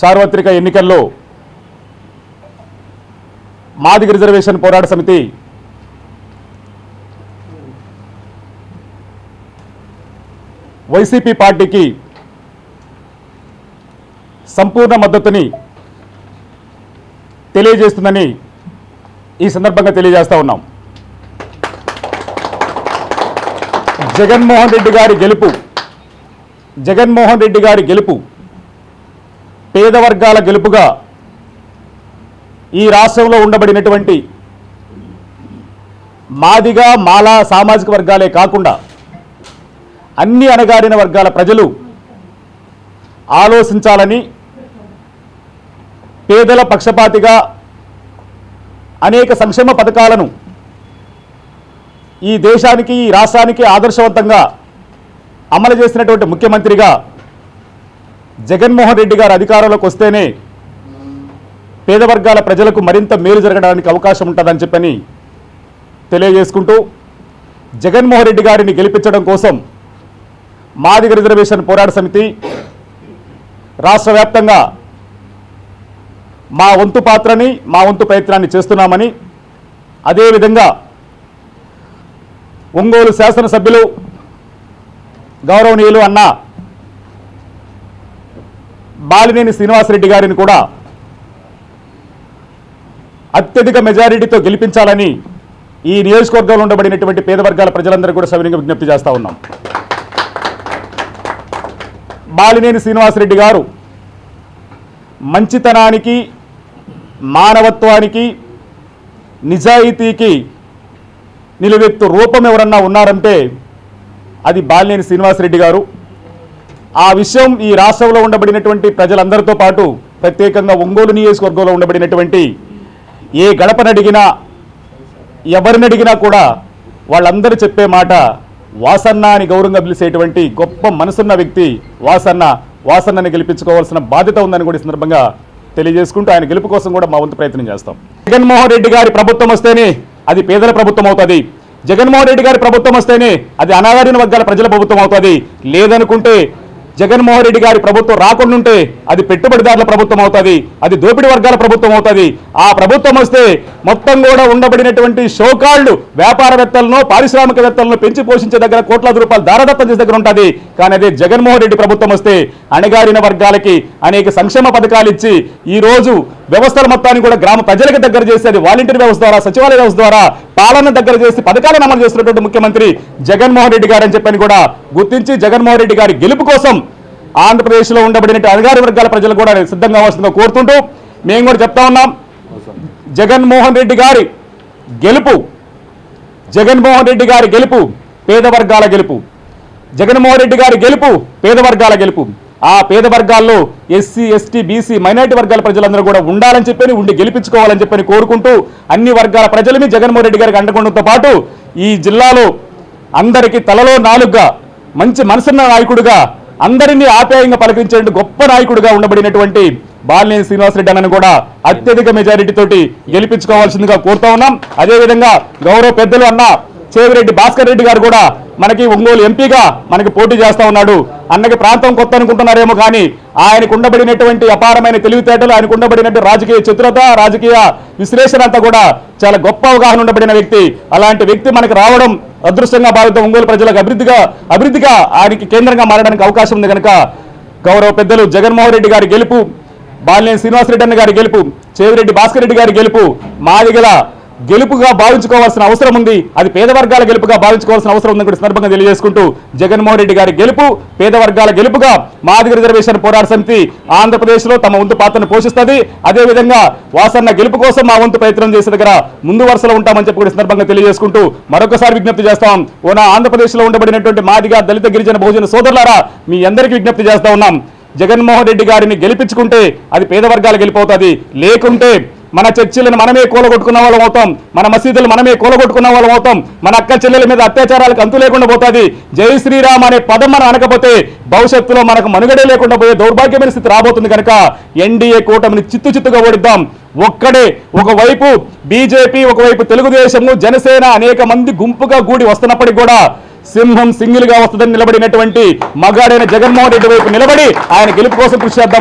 సార్వత్రిక ఎన్నికల్లో మాదిగ రిజర్వేషన్ పోరాట సమితి వైసీపీ పార్టీకి సంపూర్ణ మద్దతుని తెలియజేస్తుందని ఈ సందర్భంగా తెలియజేస్తా ఉన్నాం. జగన్మోహన్ రెడ్డి గారి గెలుపు జగన్మోహన్ రెడ్డి గారి గెలుపు పేద వర్గాల గెలుపుగా ఈ రాష్ట్రంలో ఉండబడినటువంటి మాదిగా మాలా సామాజిక వర్గాలే కాకుండా అన్ని అణగారిన వర్గాల ప్రజలు ఆలోచించాలని పేదల పక్షపాతిగా అనేక సంక్షేమ పథకాలను ఈ దేశానికి ఈ రాష్ట్రానికి ఆదర్శవంతంగా అమలు చేసినటువంటి ముఖ్యమంత్రిగా జగన్మోహన్ రెడ్డి గారు అధికారంలోకి వస్తేనే పేద వర్గాల ప్రజలకు మరింత మేలు జరగడానికి అవకాశం ఉంటుందని చెప్పని తెలియజేసుకుంటూ జగన్మోహన్ రెడ్డి గారిని గెలిపించడం కోసం మాదిగ రిజర్వేషన్ పోరాట సమితి రాష్ట్ర వ్యాప్తంగా మా వంతు పాత్రని మా వంతు ప్రయత్నాన్ని చేస్తున్నామని అదేవిధంగా ఒంగోలు శాసనసభ్యులు గౌరవనీయులు అన్న బాలినేని శ్రీనివాసరెడ్డి గారిని కూడా అత్యధిక మెజారిటీతో గెలిపించాలని ఈ నియోజకవర్గంలో ఉండబడినటువంటి పేద వర్గాల ప్రజలందరూ కూడా సవినీయంగా విజ్ఞప్తి చేస్తా ఉన్నాం. బాలినేని శ్రీనివాసరెడ్డి గారు మంచితనానికి మానవత్వానికి నిజాయితీకి నిలువెత్తు రూపం ఎవరన్నా ఉన్నారంటే అది బాలినేని శ్రీనివాసరెడ్డి గారు. ఆ విషయం ఈ రాష్ట్రంలో ఉండబడినటువంటి ప్రజలందరితో పాటు ప్రత్యేకంగా ఒంగోలు నియోజకవర్గంలో ఉండబడినటువంటి ఏ గడపనడిగినా ఎవరిని అడిగినా కూడా వాళ్ళందరూ చెప్పే మాట వాసన్న అని గౌరవంగా పిలిచేటువంటి గొప్ప మనసున్న వ్యక్తి వాసన్న. వాసన్నని గెలిపించుకోవాల్సిన బాధ్యత ఉందని కూడా ఈ సందర్భంగా తెలియజేసుకుంటూ ఆయన గెలుపు కోసం కూడా మా వంతు ప్రయత్నం చేస్తాం. జగన్మోహన్ రెడ్డి గారి ప్రభుత్వం వస్తేనే అది పేదల ప్రభుత్వం అవుతుంది. జగన్మోహన్ రెడ్డి గారి ప్రభుత్వం వస్తేనే అది అనాగారిన వర్గాల ప్రజల ప్రభుత్వం అవుతుంది. లేదనుకుంటే జగన్మోహన్ రెడ్డి గారి ప్రభుత్వం రాకుండుంటే అది పెట్టుబడిదారుల ప్రభుత్వం అవుతుంది అది దోపిడీ వర్గాల ప్రభుత్వం అవుతుంది. ఆ ప్రభుత్వం వస్తే మొత్తం కూడా ఉండబడినటువంటి షోకాళ్ళు వ్యాపారవేత్తలను పారిశ్రామికవేత్తలను పెంచి పోషించే దగ్గర కోట్లాది రూపాయలు దారదత్తం చేసే దగ్గర ఉంటుంది. కానీ అదే జగన్మోహన్ రెడ్డి ప్రభుత్వం వస్తే అణగారిన వర్గాలకి అనేక సంక్షేమ పథకాలు ఇచ్చి ఈ రోజు వ్యవస్థల మొత్తాన్ని కూడా గ్రామ ప్రజలకు దగ్గర చేసేది వాలంటీర్ వ్యవస్థ ద్వారా సచివాలయ వ్యవస్థ ద్వారా పాలన దగ్గర చేసి పథకాలను అమలు చేస్తున్నటువంటి ముఖ్యమంత్రి జగన్మోహన్ రెడ్డి గారు అని చెప్పని కూడా గుర్తించి జగన్మోహన్ రెడ్డి గారి గెలుపు కోసం ఆంధ్రప్రదేశ్లో ఉండబడిన అధికార వర్గాల ప్రజలు కూడా సిద్ధంగా వస్తుందో కోరుతుంటూ మేము కూడా చెప్తా ఉన్నాం. జగన్మోహన్ రెడ్డి గారి గెలుపు జగన్మోహన్ రెడ్డి గారి గెలుపు పేద వర్గాల గెలుపు జగన్మోహన్ రెడ్డి గారి గెలుపు పేద వర్గాల గెలుపు. ఆ పేద వర్గాల్లో ఎస్సీ ఎస్టీ బీసీ మైనారిటీ వర్గాల ప్రజలందరూ కూడా ఉండాలని చెప్పని ఉండి గెలిపించుకోవాలని చెప్పని కోరుకుంటూ అన్ని వర్గాల ప్రజలని జగన్మోహన్ రెడ్డి గారికి అండకొండంతో పాటు ఈ జిల్లాలో అందరికీ తలలో నాలుగుగా మంచి మనసున్న నాయకుడిగా అందరినీ ఆప్యాయంగా పలకరించే గొప్ప నాయకుడిగా ఉండబడినటువంటి బాలినేని శ్రీనివాసరెడ్డి అన్నను కూడా అత్యధిక మెజారిటీ తోటి గెలిపించుకోవాల్సిందిగా కోరుతా ఉన్నాం. అదేవిధంగా గౌరవ పెద్దలు అన్న చేవిరెడ్డి భాస్కర్ రెడ్డి గారు కూడా మనకి ఒంగోలు ఎంపీగా మనకి పోటీ చేస్తా ఉన్నాడు. అన్నకి ప్రాంతం కొత్త అనుకుంటున్నారేమో కానీ ఆయనకు ఉండబడినటువంటి అపారమైన తెలివితేటలు ఆయనకు ఉండబడినటువంటి రాజకీయ చతురత రాజకీయ విశ్లేషణ అంతా కూడా చాలా గొప్ప అవగాహన ఉండబడిన వ్యక్తి. అలాంటి వ్యక్తి మనకు రావడం అదృష్టంగా భావితం ఒంగోలు ప్రజలకు అభివృద్ధిగా అభివృద్ధిగా ఆయనకి కేంద్రంగా మారడానికి అవకాశం ఉంది కనుక గౌరవ పెద్దలు జగన్మోహన్ రెడ్డి గారి గెలుపు బాలినేని శ్రీనివాసరెడ్డి అన్న గారి గెలుపు చేవిరెడ్డి భాస్కర్ రెడ్డి గారి గెలుపు మాదిగల గెలుపుగా భావించుకోవాల్సిన అవసరం ఉంది. అది పేద వర్గాల గెలుపుగా భావించుకోవాల్సిన అవసరం ఉందని కూడా సందర్భంగా తెలియజేసుకుంటూ జగన్మోహన్ రెడ్డి గారి గెలుపు పేద వర్గాల గెలుపుగా మాదిగ రిజర్వేషన్ పోరాట సమితి ఆంధ్రప్రదేశ్లో తమ వంతు పాత్రను పోషిస్తుంది. అదేవిధంగా వాసన్న గెలుపు కోసం మా వంతు ప్రయత్నం చేసే దగ్గర ముందు వరుసలో ఉంటామని చెప్పి కూడా సందర్భంగా తెలియజేసుకుంటూ మరొకసారి విజ్ఞప్తి చేస్తాం. ఓ ఆంధ్రప్రదేశ్లో ఉండబడినటువంటి మాదిగ దళిత గిరిజన బహుజన సోదరులారా మీ అందరికీ విజ్ఞప్తి చేస్తా ఉన్నాం. జగన్మోహన్ రెడ్డి గారిని గెలిపించుకుంటే అది పేదవర్గాలు గెలిపోతుంది లేకుంటే మన చర్చిలను మనమే కూలగొట్టుకున్న వాళ్ళం అవుతాం. మన మసీదులు మనమే కూలగొట్టుకున్న వాళ్ళం అవుతాం. మన అక్క చెల్లెల మీద అత్యాచారాలకు అంతు లేకుండా పోతుంది. జై శ్రీరామ్ అనే పదం మనం అనకపోతే భవిష్యత్తులో మనకు మనుగడే లేకుండా పోయే దౌర్భాగ్యమైన స్థితి రాబోతుంది కనుక ఎన్డీఏ కూటమిని చిత్తు చిత్తుగా ఓడిద్దాం. ఒక్కడే ఒకవైపు బీజేపీ ఒకవైపు తెలుగుదేశము జనసేన అనేక మంది గుంపుగా గూడి వస్తున్నప్పటికీ కూడా సింహం సింగిల్గా వస్తుందని నిలబడినటువంటి మగాడైన జగన్మోహన్ రెడ్డి వైపు నిలబడి ఆయన గెలుపు కోసం కృషి చేద్దామని